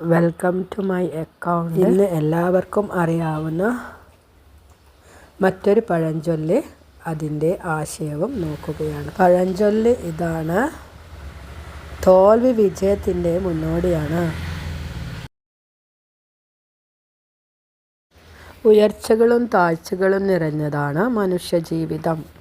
Welcome to my account ഇന്ന് എല്ലാവർക്കും അറിയാവുന്ന മറ്റൊരു പഴഞ്ചൊല്ല് അതിന്റെ ആശയവും നോക്കുകയാണ്. പഴഞ്ചൊല്ല് ഇതാണ്. തോൽവി വിജയത്തിന്റെ മുന്നോടിയാണ്. ഉയർച്ചകളും താഴ്ചകളും നിറഞ്ഞതാണ് മനുഷ്യജീവിതം.